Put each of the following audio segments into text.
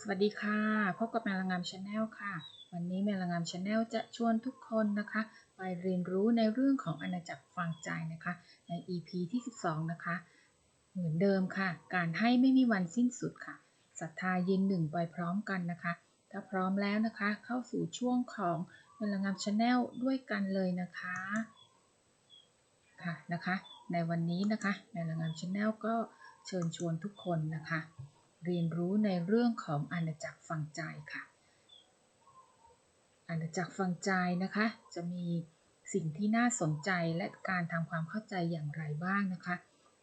สวัสดีค่ะ พบกับแมลงามชาแนลค่ะ วันนี้แมลงามชาแนลจะชวนทุกคนนะคะ ไปเรียนรู้ในเรื่องของอาณาจักรฟังใจนะคะ ใน EP ที่ 12 นะคะ เหมือนเดิมค่ะ การให้ไม่มีวันสิ้นสุดค่ะศรัทธายืนหนึ่งไปพร้อมกันนะคะ ถ้าพร้อมแล้วนะคะ เข้าสู่ช่วงของแมลงามชาแนลด้วยกันเลยนะคะค่ะนะคะ ในวันนี้นะคะแมลงามชาแนลก็เชิญชวนทุกคนนะคะ เรียนรู้ในเรื่องของอาณาจักรฟังใจค่ะ อาณาจักรฟังใจนะคะ จะมีสิ่งที่น่าสนใจและการทำความเข้าใจอย่างไรบ้างนะคะ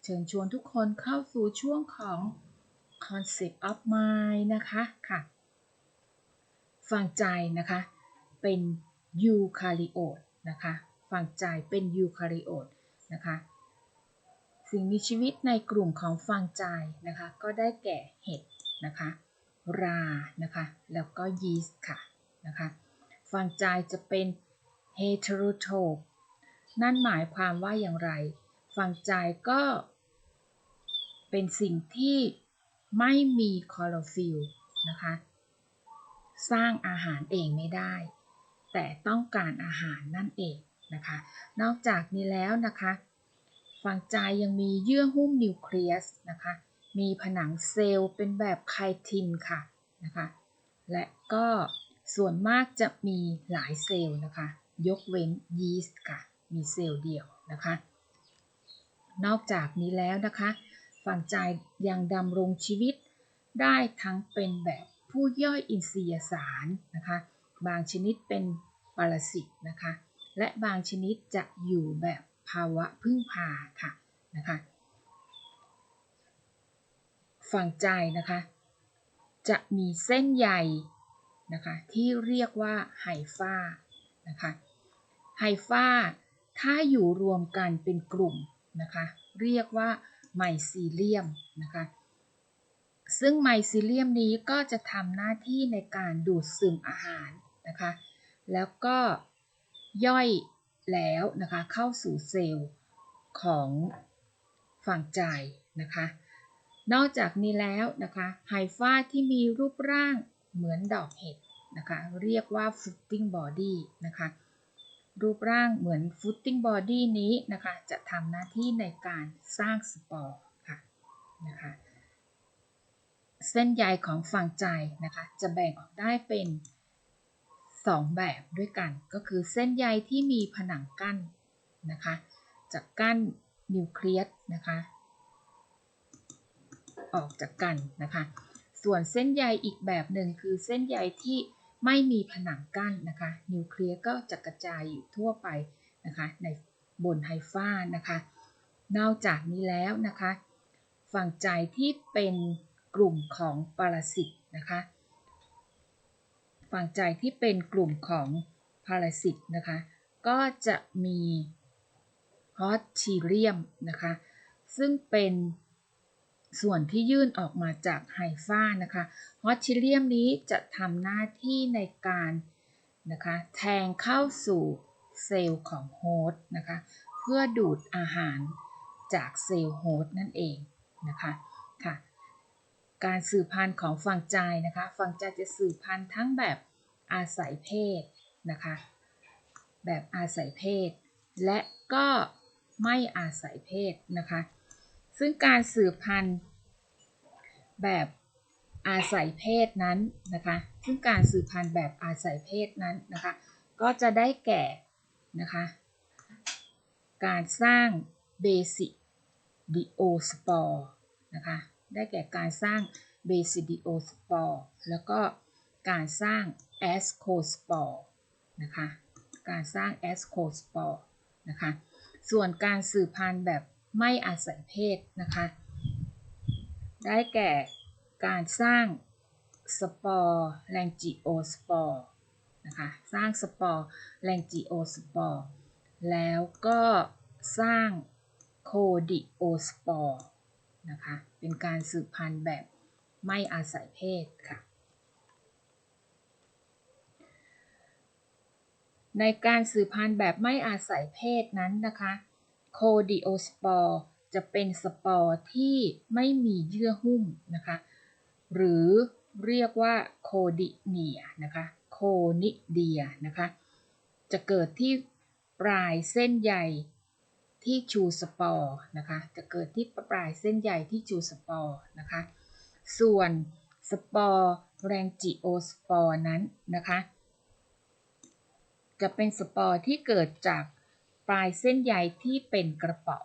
เชิญชวนทุกคนเข้าสู่ช่วงของ concept of mind นะคะค่ะฟังใจนะคะเป็นยูคาริโอตนะคะฟังใจเป็นยูคาริโอตนะคะ สิ่งมีชีวิตในกลุ่มของฟางใจนะคะ ก็ได้แก่เห็ดนะคะ รานะคะ แล้วก็ยีสต์ค่ะนะคะฟางใจจะเป็นเฮเทโรโทปนั่นหมายความว่าอย่างไรฟางใจก็เป็นสิ่งที่ไม่มีคลอโรฟิลนะคะ สร้างอาหารเองไม่ได้ แต่ต้องการอาหารนั่นเองนะคะ นอกจากนี้แล้วนะคะ ฟางใจยังมีเยื่อหุ้มนิวเคลียสนะคะ มีผนังเซลล์เป็นแบบไคทินค่ะนะคะ และก็ส่วนมากจะมีหลายเซลล์นะคะ ยกเว้นยีสต์ค่ะ มีเซลล์เดียวนะคะ นอกจากนี้แล้วนะคะฟางใจยังดำรงชีวิตได้ทั้งเป็นแบบผู้ย่อยอินทรียสารนะคะ บางชนิดเป็นปรสิตนะคะ และบางชนิดจะอยู่แบบ ภาวะพึ่งพาค่ะนะคะฝั่งใจนะคะจะมีเส้นใยนะคะที่เรียกว่าไฮฟ้านะคะไฮฟ้าถ้าอยู่รวมกันเป็นกลุ่มนะคะเรียกว่าไมซีเลียมนะคะซึ่งไมซีเลียมนี้ก็จะทำหน้าที่ในการดูดซึมอาหารนะคะแล้วก็ย่อย แล้วนะคะเข้าสู่เซลล์ของฝั่งใจนะคะ นอกจากนี้แล้วนะคะไฮฟ้าที่มีรูปร่างเหมือนดอกเห็ดนะคะเรียกว่า footing body นะคะรูปร่างเหมือน footing body นี้นะคะจะทำหน้าที่ในการสร้างสปอร์ค่ะนะคะเส้นใยของฝั่งใจนะคะจะแบ่งออกได้เป็น 2 แบบด้วยกัน ก็คือเส้นใยที่มีผนังกั้นนะคะจะกั้นนิวเคลียสนะคะออกจากกันนะคะ ส่วนเส้นใยอีกแบบหนึ่งคือเส้นใยที่ไม่มีผนังกั้นนะคะ นิวเคลียสก็จะกระจายอยู่ทั่วไปนะคะในบนไฮฟ้านะคะ นอกจากนี้แล้วนะคะ ฝั่งใจที่เป็นกลุ่มของปรสิตนะคะ ฝั่งใจที่เป็นกลุ่มของพาราสิตนะคะ ก็จะมีฮอตชีเรียมนะคะ ซึ่งเป็นส่วนที่ยื่นออกมาจากไฮฟ้านะคะฮอตชีเรียมนี้จะทำหน้าที่ในการนะคะแทงเข้าสู่เซลล์ของโฮสต์นะคะเพื่อดูดอาหารจากเซลล์โฮสต์นั่นเองนะคะค่ะ การสืบพันธุ์ของฝั่งใจนะคะ ฝั่งใจจะสืบพันธุ์ทั้งแบบอาศัยเพศนะคะ แบบอาศัยเพศ และก็ไม่อาศัยเพศนะคะ ซึ่งการสืบพันธุ์แบบอาศัยเพศนั้นนะคะ ซึ่งการสืบพันธุ์แบบอาศัยเพศนั้นนะคะ ก็จะได้แก่นะคะ การสร้างเบสิดิโอสปอร์นะคะ ได้แก่การสร้างเบสิดิโอสปอร์แล้วก็การสร้างแอสโคสปอร์นะคะ การสร้างแอสโคสปอร์นะคะ ส่วนการสืบพันธุ์แบบไม่อาศัยเพศนะคะ ได้แก่การสร้างสปอร์แรงจิโอสปอร์นะคะ สร้างสปอร์แรงจิโอสปอร์แล้วก็สร้างโคดิโอสปอร์ นะคะ เป็นการสืบพันธุ์แบบไม่อาศัยเพศค่ะ ในการสืบพันธุ์แบบไม่อาศัยเพศนั้นนะคะโคดิโอสปอร์จะเป็นสปอร์ที่ไม่มีเยื่อหุ้มนะคะ หรือเรียกว่าโคดิเนียนะคะ โคนิเดียนะคะ จะเกิดที่ปลายเส้นใย ที่ชูสปอร์นะคะ จะเกิดที่ปลายเส้นใยที่ชูสปอร์นะคะ ส่วนสปอร์แรงจิโอสปอร์นั้นนะคะ จะเป็นสปอร์ที่เกิดจากปลายเส้นใยที่เป็นกระเป๋อ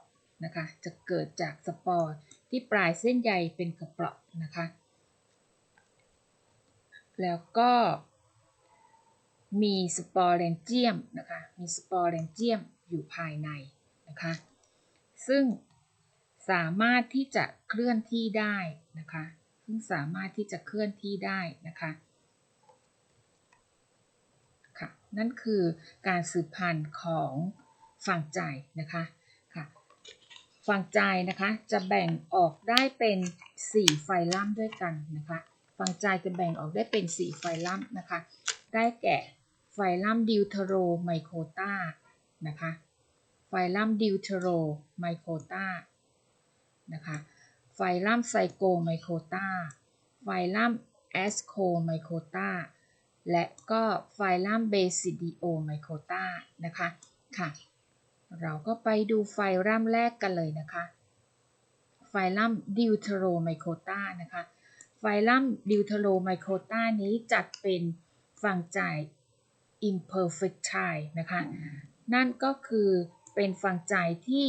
นะคะ จะเกิดจากสปอร์ที่ปลายเส้นใยเป็นกระเป๋อนะคะ แล้วก็มีสปอร์แรงเจียมนะคะ มีสปอร์แรงเจียมอยู่ภายใน นะคะ ซึ่งสามารถที่จะเคลื่อนที่ได้นะคะ ซึ่งสามารถที่จะเคลื่อนที่ได้นะคะค่ะนั่นคือการสืบพันธุ์ของฝั่งใจนะคะค่ะฝั่งใจนะคะจะแบ่งออกได้เป็น 4 ไฟลัมด้วยกันนะคะฝั่งใจจะแบ่งออกได้เป็น 4 ไฟลัมนะคะ ได้แก่ไฟลัมดิวเทโรไมโคตานะคะ ไฟลัมดิวเทโรไมโครตานะคะไฟลัมไซโกไมโครตาไฟลัมแอสโคไมโครตาและก็ไฟลัมเบซิดิโอไมโครตานะคะค่ะเราก็ไปดูไฟลัมแรกกันเลยนะคะไฟลัมดิวเทโรไมโครตานะคะไฟลัมดิวเทโรไมโครตานี้จัดเป็นฝั่งจ่าย imperfect child นะคะ นั่นก็คือ เป็นฝั่งจ่ายที่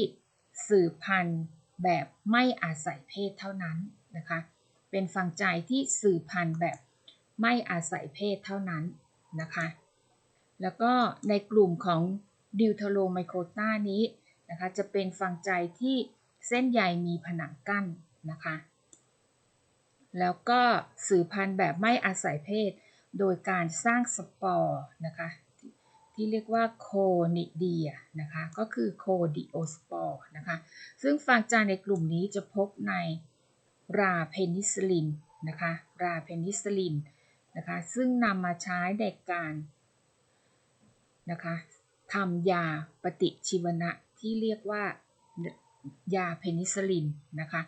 สืบพันธุ์แบบไม่อาศัยเพศเท่านั้นนะคะ เป็นฝั่งจ่ายที่สืบพันธุ์แบบไม่อาศัยเพศเท่านั้นนะคะ แล้วก็ในกลุ่มของดิวทโรไมโครตานี้นะคะ จะเป็นฝั่งใจายที่เส้นใยมีผนังกั้นนะคะ แล้วก็สืบพันธุ์แบบไม่อาศัยเพศ โดยการสร้างสปอร์นะคะ ที่เรียกว่าโคนิเดียนะคะก็คือโคดิโอสปอร์นะคะซึ่งฟางจานในกลุ่มนี้จะพบในราเพนิซิลินนะคะราเพนิซิลินนะคะซึ่งนำมาใช้ในการนะคะทำยาปฏิชีวนะที่เรียกว่ายาเพนิซิลินนะคะ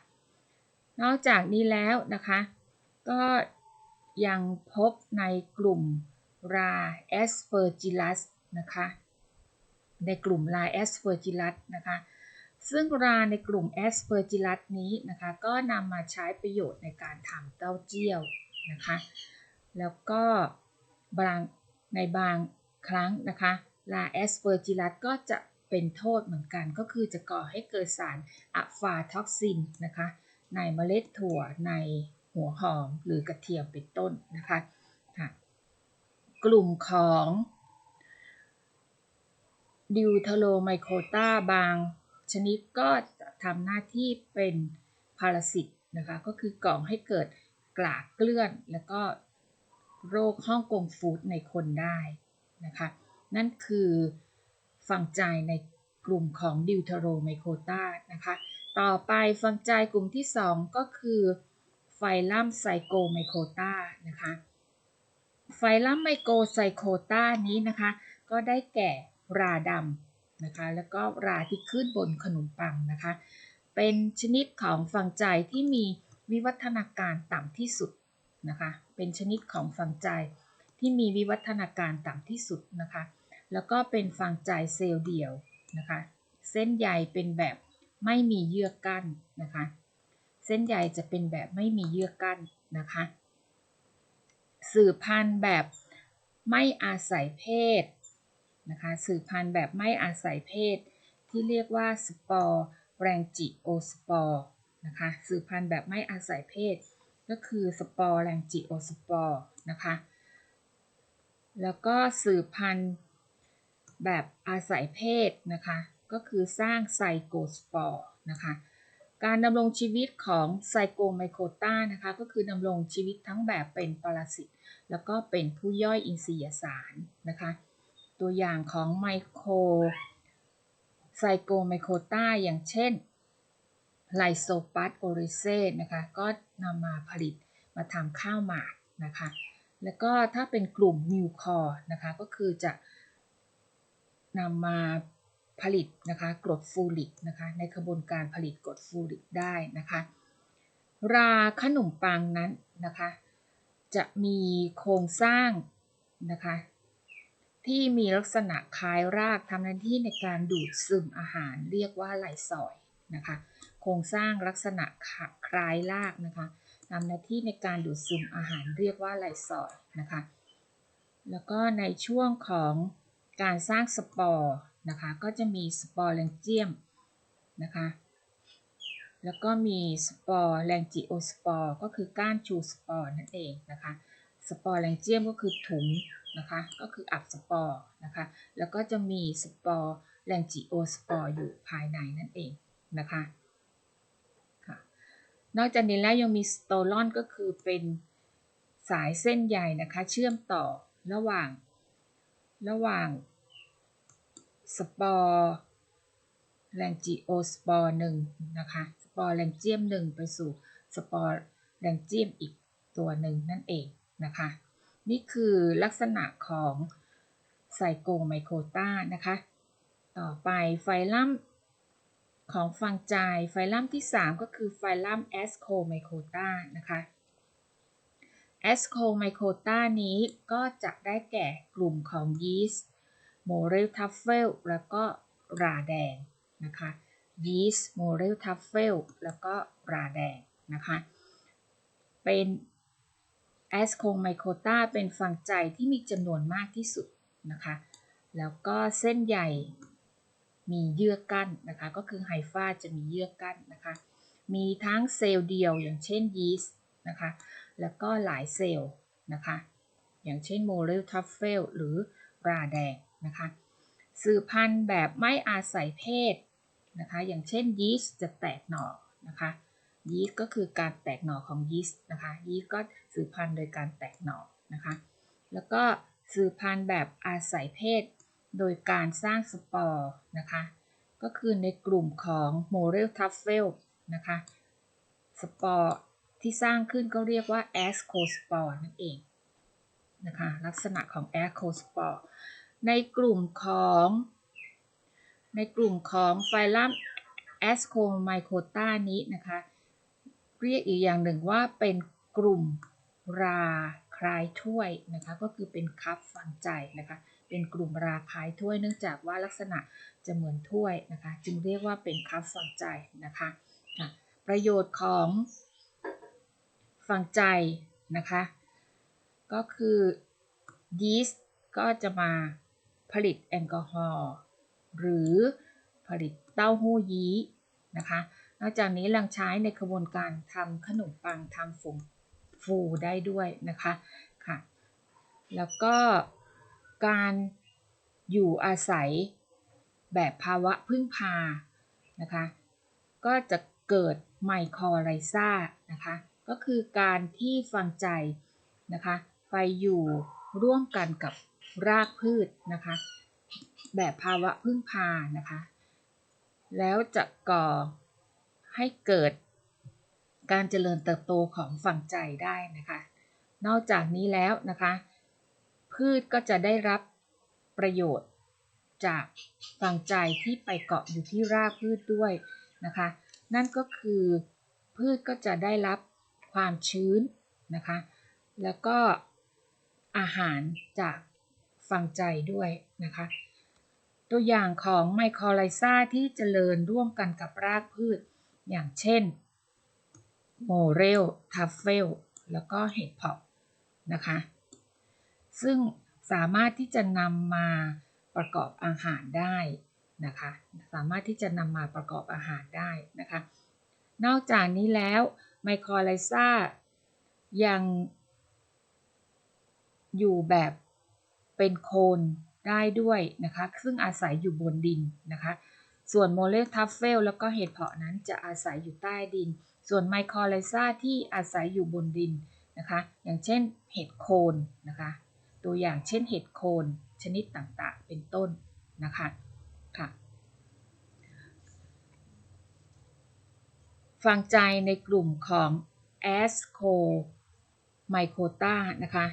นอกจากนี้แล้วนะคะก็ยังพบในกลุ่มราแอสเ r อร์จิลัส นะคะในกลุ่มราแอสเ r อร์จิลัสนะคะซึ่งราในกลุ่มแอสเ r อร์จิลัสนี้นะคะก็นำมาใช้ประโยชน์ในการทำเต้าเจี้ยวนะคะแล้วก็บางในบางครั้งนะคะราแอสเ r อร์จิลัสก็จะเป็นโทษเหมือนกัน ก็คือจะก่อให้เกิดสารอะฟาท็อกซินนะคะในเมล็ดถั่วในหัวหอมหรือกระเทียมเป็นต้นนะคะค่ะกลุ่มของ ดิวเทโลไมโครตาบาง ชนิดก็จะทำหน้าที่เป็นพาราสิตนะคะก็คือก่อให้เกิดกลากเกลื่อน แล้วก็โรคฮ่องกงฟูดในคนได้นะคะนั่นคือฟังใจในกลุ่มของดิวเทโรไมโครตานะคะต่อไปฟังใจกลุ่มที่ 2 ก็คือไฟลัมไซโกไมโครตานะคะไฟลัมไมโกไซโคตานี้นะคะ ก็ได้แก่ ราดำนะคะ แล้วก็ราที่ขึ้นบนขนมปังนะคะ เป็นชนิดของฟังใจที่มีวิวัฒนาการต่ำที่สุดนะคะ เป็นชนิดของฟังใจที่มีวิวัฒนาการต่ำที่สุดนะคะ แล้วก็เป็นฟังใจเซลล์เดี่ยวนะคะ เส้นใยเป็นแบบไม่มีเยื่อกั้นนะคะ เส้นใยจะเป็นแบบไม่มีเยื่อกั้นนะคะ สืบพันธุ์แบบไม่อาศัยเพศ นะคะสืบพันธุ์แบบไม่อาศัยเพศ ที่เรียกว่าสปอร์แรงจิโอสปอร์นะคะสืบพันธุ์แบบไม่อาศัยเพศ ก็คือสปอร์แรงจิโอสปอร์นะคะแล้วก็สืบพันธุ์แบบอาศัยเพศนะคะก็คือสร้างไซโกสปอร์นะคะการดำรงชีวิตของไซโกไมโครต้านะคะก็คือดำรงชีวิตทั้งแบบเป็นปรสิตแล้วก็เป็นผู้ย่อยอินทรียสารนะคะ ตัวอย่างของไมโครไซโกไมโครตาอย่างเช่นไลโซปัสโอริเซนะคะ ก็นำมาผลิตมาทำข้าวหมากนะคะ แล้วก็ถ้าเป็นกลุ่มมิวคอร์นะคะ ก็คือจะนำมาผลิตนะคะกรดฟูริกนะคะในกระบวนการผลิตกรดฟูริกได้นะคะ ราขนมปังนั้นนะคะ จะมีโครงสร้างนะคะ ที่มีลักษณะคล้ายรากทำหน้าที่ในการดูดซึมอาหารเรียกว่าไหลซอยนะคะ โครงสร้างลักษณะคล้ายรากนะคะทำหน้าที่ในการดูดซึมอาหารเรียกว่าไหลซอยนะคะ แล้วก็ในช่วงของการสร้างสปอร์นะคะ ก็จะมีสปอร์แลงเจียมนะคะ แล้วก็มีสปอร์แลงจิโอสปอร์ก็คือก้านชูสปอร์นั่นเองนะคะ สปอร์แลงเจียมก็คือถุง นะคะ ก็คืออับสปอร์นะคะ แล้วก็จะมีสปอร์แลงจิโอสปอร์อยู่ภายในนั่นเองนะคะค่ะนอกจากนี้แล้วยังมีสโตลอนก็คือเป็นสายเส้นใยนะคะ เชื่อมต่อระหว่าง ระหว่างสปอร์แลงจิโอสปอร์หนึ่งนะคะ สปอร์แลงเจียมหนึ่งไปสู่สปอร์แลงเจียมอีกตัวหนึ่งนั่นเองนะคะ นี่คือลักษณะของไซโกไมโครตานะคะ ต่อไปไฟลัมของฟังจายไฟลัมที่ 3 ก็คือไฟลัมแอสโคไมโครตานะคะแอสโคไมโครตานี้ก็จะได้แก่กลุ่มของยีสต์โมเรลทัฟเฟลแล้วก็ราแดงนะคะยีสต์โมเรลทัฟเฟลแล้วก็ราแดงนะคะ เป็น แอสโคไมโครตาเป็นฟังใจที่มีจำนวนมากที่สุดนะคะ แล้วก็เส้นใหญ่มีเยื่อกั้นนะคะ ก็คือไฮฟาจะมีเยื่อกั้นนะคะ มีทั้งเซลล์เดียวอย่างเช่นยีสต์นะคะ แล้วก็หลายเซลล์นะคะ อย่างเช่นโมเรลทัฟเฟลหรือราแดงนะคะ สืบพันธุ์แบบไม่อาศัยเพศนะคะ อย่างเช่นยีสต์จะแตกหน่อนะคะ ยีสต์ก็คือการแตกหน่อของยีสต์นะคะ ยีสต์ก็สืบพันธุ์โดยการแตกหน่อนะคะ แล้วก็สืบพันธุ์แบบอาศัยเพศ โดยการสร้างสปอร์นะคะ ก็คือในกลุ่มของโมเรลทัฟเฟลนะคะ สปอร์ที่สร้างขึ้นก็เรียกว่าแอสโคสปอร์นั่นเองนะคะลักษณะของแอสโคสปอร์ในกลุ่มของในกลุ่มของไฟลัมแอสโคไมโครตานี้นะคะ เรียกอีกอย่างหนึ่งว่าเป็นกลุ่มราคลายถ้วยนะคะ ก็คือเป็นคัพฟังใจนะคะ เป็นกลุ่มราคลายถ้วยเนื่องจากว่าลักษณะจะเหมือนถ้วยนะคะ จึงเรียกว่าเป็นคัพฟังใจนะคะประโยชน์ของฟังใจนะคะ ก็คือยีสต์ก็จะมาผลิตแอลกอฮอล์หรือผลิตเต้าหู้ยี้นะคะ นอกจากนี้ยังใช้ในกระบวนการทำขนมปังทำฝงฟูได้ด้วยนะคะค่ะ แล้วก็การอยู่อาศัยแบบภาวะพึ่งพานะคะ ก็จะเกิดไมโครไลซานะคะ ก็คือการที่ฟังใจนะคะ ไปอยู่ร่วมกันกับรากพืชนะคะ แบบภาวะพึ่งพานะคะ แล้วจะก่อ ให้เกิดการเจริญเติบโตของฝั่งใจได้นะคะ นอกจากนี้แล้วนะคะ พืชก็จะได้รับประโยชน์จากฝั่งใจที่ไปเกาะอยู่ที่รากพืชด้วยนะคะ นั่นก็คือพืชก็จะได้รับความชื้นนะคะ แล้วก็อาหารจากฟังใจด้วยนะคะ ตัวอย่างของไมโครไลซาที่เจริญร่วมกันกับรากพืช อย่างเช่นโมเรลทัฟเฟลแล้วก็เห็ดเพาะนะคะ ซึ่งสามารถที่จะนำมาประกอบอาหารได้นะคะ สามารถที่จะนำมาประกอบอาหารได้นะคะ นอกจากนี้แล้วไมโครไลซายังอยู่แบบเป็นโคนได้ด้วยนะคะ ซึ่งอาศัยอยู่บนดินนะคะ ส่วนโมเลทัฟเฟลแล้วก็เห็ดเพาะนั้นจะอาศัยอยู่ใต้ดิน ส่วนไมโครไลซาที่อาศัยอยู่บนดินนะคะ อย่างเช่นเห็ดโคนนะคะ ตัวอย่างเช่นเห็ดโคนชนิดต่างๆ เป็นต้นนะคะค่ะ ฟังใจในกลุ่มของแอสโคไมโครตานะคะ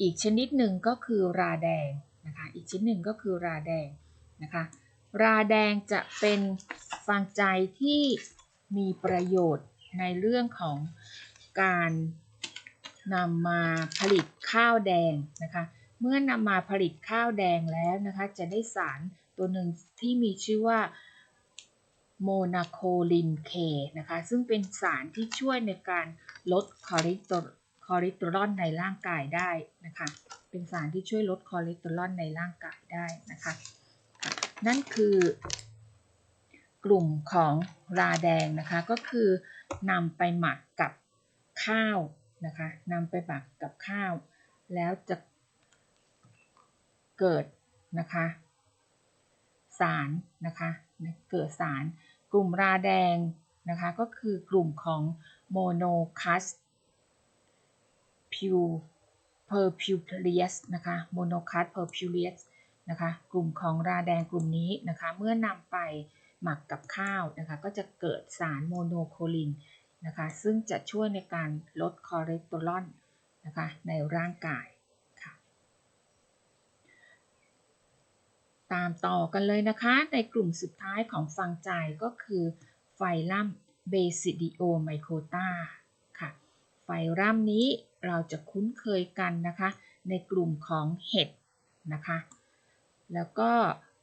อีกชนิดหนึ่งก็คือราแดงนะคะ อีกชนิดหนึ่งก็คือราแดงนะคะ ราแดงจะเป็นฟังใจที่มีประโยชน์ในเรื่องของการนำมาผลิตข้าวแดงนะคะ เมื่อนำมาผลิตข้าวแดงแล้วนะคะ จะได้สารตัวหนึ่งที่มีชื่อว่าโมนาโคลินเคนะคะ ซึ่งเป็นสารที่ช่วยในการลดคอเลสเตอรอลคอเลสเตอรอลในร่างกายได้นะคะ เป็นสารที่ช่วยลดคอเลสเตอรอลในร่างกายได้นะคะ นั่นคือกลุ่มของราแดงนะคะก็คือนำไปหมักกับข้าวนะคะนำไปหมักกับข้าว แล้วจะเกิดนะคะสารนะคะเกิดสารกลุ่มราแดงนะคะก็คือกลุ่มของโมโนคัสพิวเพอร์พิวเลียสนะคะโมโนคัสเพอร์พิวเลียส นะคะ กลุ่มของราแดงกลุ่มนี้นะคะ เมื่อนำไปหมักกับข้าวนะคะ ก็จะเกิดสารโมโนโคลินนะคะ ซึ่งจะช่วยในการลดคอเลสเตอรอลนะคะในร่างกายค่ะ ตามต่อกันเลยนะคะ ในกลุ่มสุดท้ายของฟังใจก็คือไฟลัมเบซิดิโอไมโคตาค่ะ ไฟลัมนี้เราจะคุ้นเคยกันนะคะ ในกลุ่มของเห็ดนะคะ แล้วก็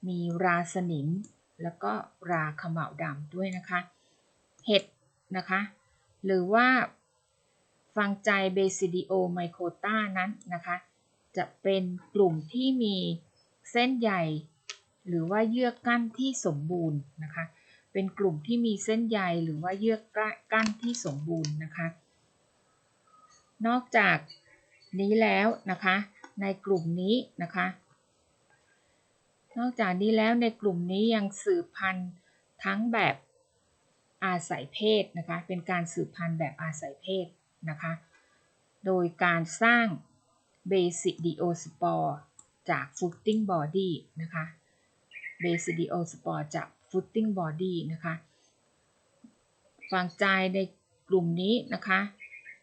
มีราสนิม แล้วก็ราขมเหลาดำด้วยนะคะ เห็ดนะคะ หรือว่าฟังใจเบซิดิโอไมโคตานั้นนะคะ จะเป็นกลุ่มที่มีเส้นใยหรือว่าเยื่อกั้นที่สมบูรณ์นะคะ เป็นกลุ่มที่มีเส้นใยหรือว่าเยื่อกั้นที่สมบูรณ์นะคะ นอกจากนี้แล้วนะคะ ในกลุ่มนี้นะคะ นอกจากนี้แล้วในกลุ่มนี้ยังสืบพันธุ์ทั้งแบบอาศัยเพศนะคะ เป็นการสืบพันธุ์แบบอาศัยเพศนะคะ โดยการสร้างเบสิดิโอสปอร์จากฟุตติ้งบอดี้นะคะเบสิดิโอสปอร์จากฟุตติ้งบอดี้นะคะฝังใจในกลุ่มนี้นะคะ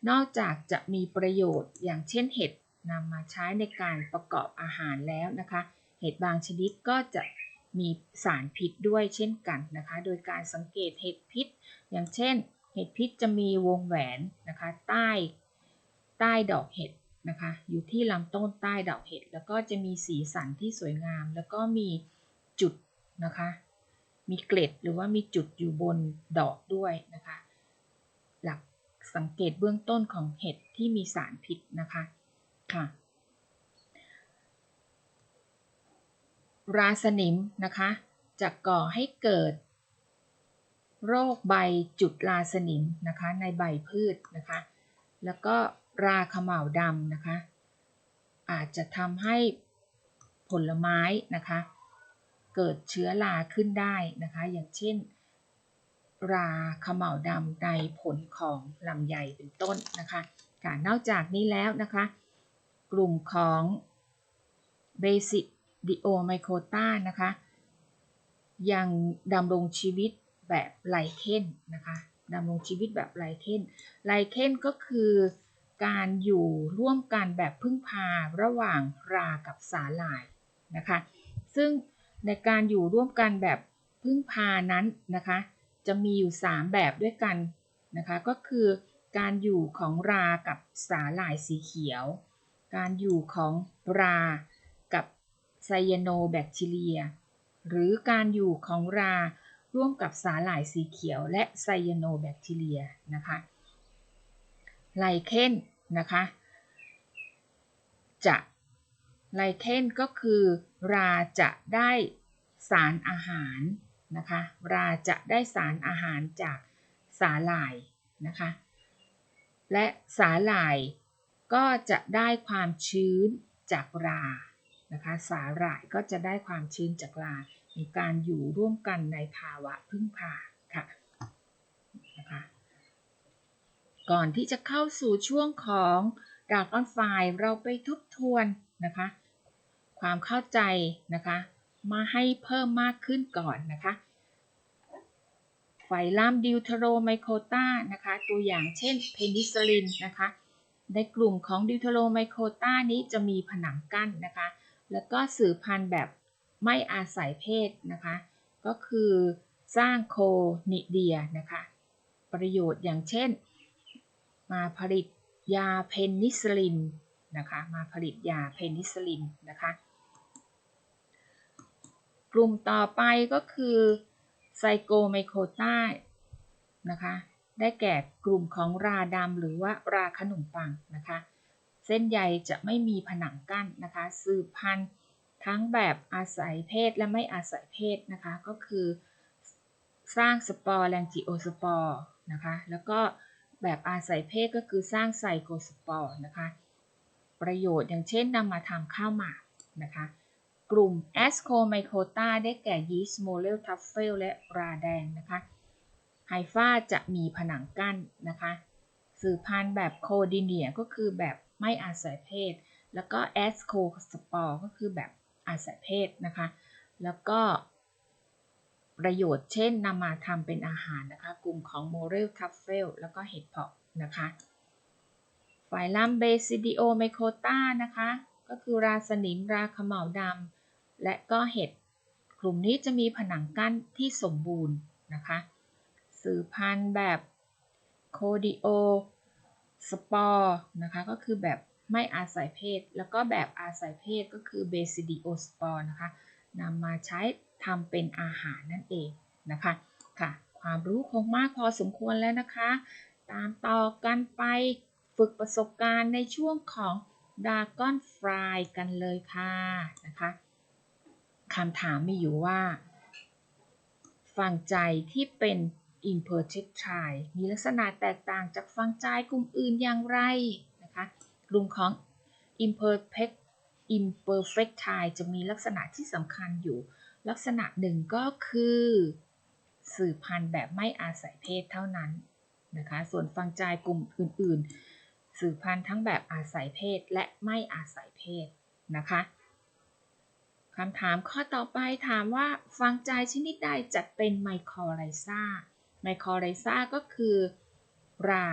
นอกจากจะมีประโยชน์อย่างเช่นเห็ดนำมาใช้ในการประกอบอาหารแล้วนะคะ เห็ดบางชนิดก็จะมีสารพิษด้วยเช่นกันนะคะ โดยการสังเกตเห็ดพิษ อย่างเช่น เห็ดพิษจะมีวงแหวนนะคะใต้ใต้ดอกเห็ดนะคะอยู่ที่ลำต้นใต้ดอกเห็ด แล้วก็จะมีสีสันที่สวยงาม แล้วก็มีจุดนะคะมีเกล็ดหรือว่ามีจุดอยู่บนดอกด้วยนะคะ หลักสังเกตเบื้องต้นของเห็ดที่มีสารพิษนะคะค่ะ ราสนิมนะคะจะก่อให้เกิด โรคใบจุดราสนิมนะคะในใบพืชนะคะ แล้วก็ราขม่าดำนะคะ อาจจะทำให้ผลไม้นะคะ เกิดเชื้อราขึ้นได้นะคะ อย่างเช่น ราขม่าดำในผลของลำไยเป็นต้นนะคะค่ะนอกจากนี้แล้วนะคะ กลุ่มของเบสิก ดิโอไมโครตานะคะ ยังดำรงชีวิตแบบไลเคนนะคะดำรงชีวิตแบบไลเคนไลเคนก็คือการอยู่ร่วมกันแบบพึ่งพาระหว่างรากับสาหร่ายนะคะ ซึ่งในการอยู่ร่วมกันแบบพึ่งพานั้นนะคะ จะมีอยู่ 3 แบบด้วยกันนะคะ ก็คือการอยู่ของรากับสาหร่ายสีเขียว การอยู่ของรา ไซยาโนแบคทีเรีย หรือการอยู่ของราร่วมกับสาหร่ายสีเขียวและไซยาโนแบคทีเรียนะคะไลเคนนะคะจะไลเคนก็คือราจะได้สารอาหารนะคะราจะได้สารอาหารจากสาหร่ายนะคะ และสาหร่ายก็จะได้ความชื้นจากรา นะคะ สาหร่ายก็จะได้ความชื้นจากราในการอยู่ร่วมกันในภาวะพึ่งพาค่ะนะคะก่อนที่จะเข้าสู่ช่วงของดาร์กออนไฟเราไปทบทวนนะคะ ความเข้าใจนะคะ มาให้เพิ่มมากขึ้นก่อนนะคะไฟลามดิวเทโรไมโครตานะคะ ตัวอย่างเช่นเพนิซิลินนะคะ ในกลุ่มของดิวเทโรไมโครตานี้จะมีผนังกั้นนะคะ แล้วก็สืบพันธุ์แบบไม่อาศัยเพศนะคะ ก็คือสร้างโคนิเดียนะคะ ประโยชน์อย่างเช่น มาผลิตยาเพนิซิลินนะคะ มาผลิตยาเพนิซิลินนะคะ กลุ่มต่อไปก็คือไซโกไมโคตานะคะ ได้แก่กลุ่มของราดำหรือว่าราขนมปังนะคะ ส้นใยจะไม่มีผนังกั้นนะคะสืบพันธุ์ทั้งแบบอาศัยเพศและไม่อาศัยเพศนะคะก็คือ สร้างสปอร์แลงจิโอสปอร์นะคะแล้วก็แบบอาศัยเพศก็คือสร้างไซโกสปอร์นะคะประโยชน์อย่างเช่นนำมาทำข้าวหมากนะคะกลุ่มแอสโคไมโคตาได้แก่ยีสต์โมเลลทัฟเฟลและราแดงนะคะไฮฟ้าจะมีผนังกั้นนะคะสืบพันธุ์แบบโคดิเนียก็คือแบบ ไม่อาศัยเพศ แล้วก็แอสโคสปอร์ก็คือแบบอาศัยเพศนะคะ แล้วก็ประโยชน์เช่นนำมาทำเป็นอาหารนะคะ กลุ่มของโมเรลทัฟเฟลแล้วก็เห็ดเพาะนะคะไฟลัมเบซิดิโอไมโคตานะคะ ก็คือราสนิมราขมเหลาดำและก็เห็ด กลุ่มนี้จะมีผนังกั้นที่สมบูรณ์นะคะ สืบพันธุ์แบบโคดิโอ สปอร์นะคะก็คือแบบไม่อาศัยเพศ แล้วก็แบบอาศัยเพศก็คือเบซิดิโอสปอร์นะคะนำมาใช้ทำเป็นอาหารนั่นเองนะคะค่ะความรู้คงมากพอสมควรแล้วนะคะ ตามต่อกันไปฝึกประสบการณ์ในช่วงของดาก้อนฟรายกันเลยค่ะนะคะคำถามมีอยู่ว่าฟังใจที่เป็น imperfect trie มีลักษณะแตกต่างจากฟังใจกลุ่มอื่นอย่างไรนะคะกลุ่มของ imperfect imperfect trie จะมีลักษณะที่สำคัญอยู่ ลักษณะหนึ่งก็คือสืบพันธุ์แบบไม่อาศัยเพศเท่านั้นนะคะ ส่วนฟังใจกลุ่มอื่น ๆ สืบพันธุ์ทั้งแบบอาศัยเพศและไม่อาศัยเพศนะคะคำถามข้อต่อไปถามว่าฟังใจชนิดใดจัดเป็นไมโครไรซา ไมโครไรซาก็คือรา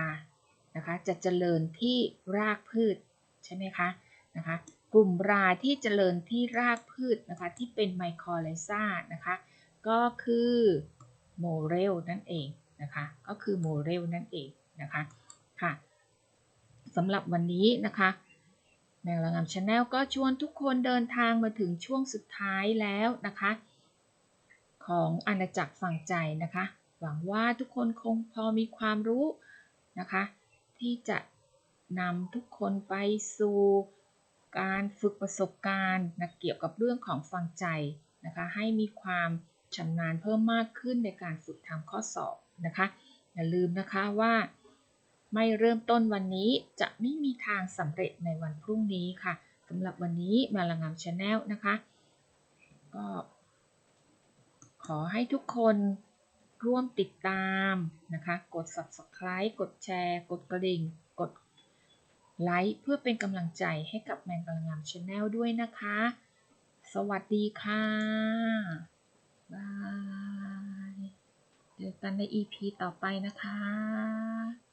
นะคะจะเจริญที่รากพืชใช่ไหมคะนะคะกลุ่มราที่เจริญที่รากพืชนะคะที่เป็นไมโครไรซานะคะก็คือโมเรลนั่นเองนะคะก็คือโมเรลนั่นเองนะคะค่ะสำหรับวันนี้นะคะแมงละงามชาแนลก็ชวนทุกคนเดินทางมาถึงช่วงสุดท้ายแล้วนะคะ ของอาณาจักรฝั่งใจนะคะ หวังว่าทุกคนคงพอมีความรู้นะคะ ที่จะนำทุกคนไปสู่การฝึกประสบการณ์นะเกี่ยวกับเรื่องของฟังใจนะคะ ให้มีความชำนาญเพิ่มมากขึ้นในการฝึกทำข้อสอบนะคะ อย่าลืมนะคะว่า ไม่เริ่มต้นวันนี้จะไม่มีทางสำเร็จในวันพรุ่งนี้ค่ะสำหรับวันนี้มาลังงามชาแนลนะคะ ก็ขอให้ทุกคน ร่วมติดตามนะคะ กด subscribe กดแชร์ กดกระดิ่ง กดไลค์เพื่อเป็นกำลังใจให้กับแมงกะลังงามชาแนลด้วยนะคะ สวัสดีค่ะ บาย เจอกันใน EP ต่อไปนะคะ